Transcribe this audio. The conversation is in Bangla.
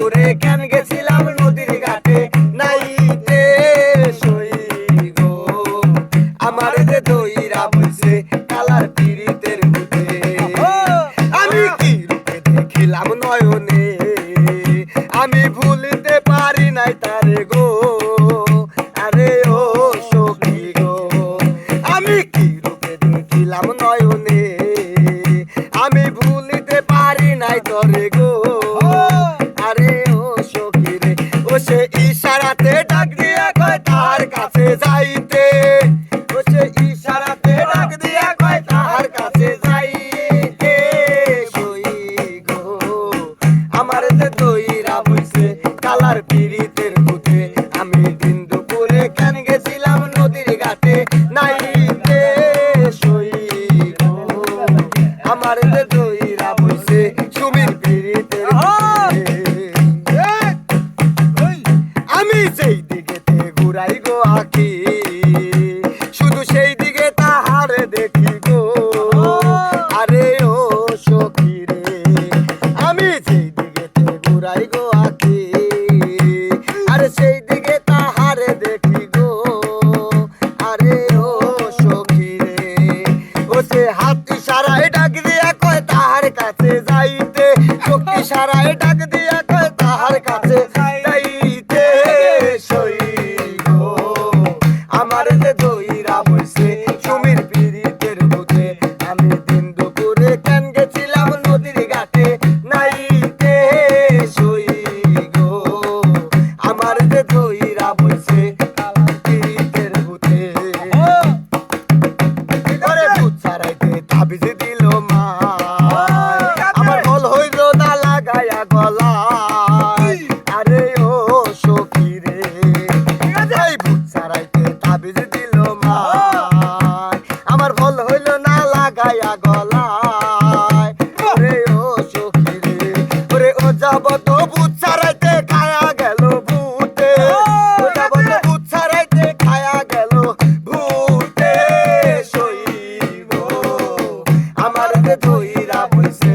করে কেন গেছিলাম নদীর ঘাটে? নাইতে সই গো। আমার যে দইরা কালার বুঝে আমি কি রূপে দেখিলাম নয়নে? আমি ভুলিতে পারি নাই তারে গো। আরে ও সখী গো আমি কি রূপে দেখিলাম নয়নে? আমি ভুলিতে পারি নাই তরে গো। কাছে যাইতে। সে ইশারাতে ডাক দিয়া কয় তার কাছে যাইতে সই গো। আমার যে দইরা বইছে কালার পিরিতের ভূতে আমি দিন দুপুরে কেন গেছিলাম নদীর ঘাটে? নাইতে সই গো। আমার যে দইরা বইছে সুমির পিরিতের আমি সেই ঘুরাই গো আঁকি। শুধু সেই দিকে তাহার দেখি গো। আরে ও সখী রে, আমি সেই দিকেতে ঘুরাই গো আঁকি। আরে সেই দিকে তাহার দেখি গো। আরে ও সখী রে, ও সে হাত ইশারায় ডাক দিয়া কয় তাহার কাছে যাইতে। চোখ ইশারায় ডাক দিয়া আমার যে দইরা বইছে সুমির পিরিতের বুঝে আমি দিন দুপুরে কেন গেছিলাম নদীর ঘাটে? নাইতে সই গো আমার যে দইরা বইছে পিরিতের বুঝে করে ভূত ছাড়াইতে তাবিজ দিল মা। আমার বল হইল না লাগায়া গলায় বুঝাবত ভূত সারাইতে খায়া গেল ভূতে। বুঝাবত ভূত সারাইতে খায়া গেল ভূতে। শৈব আমার ধৈরা বইছে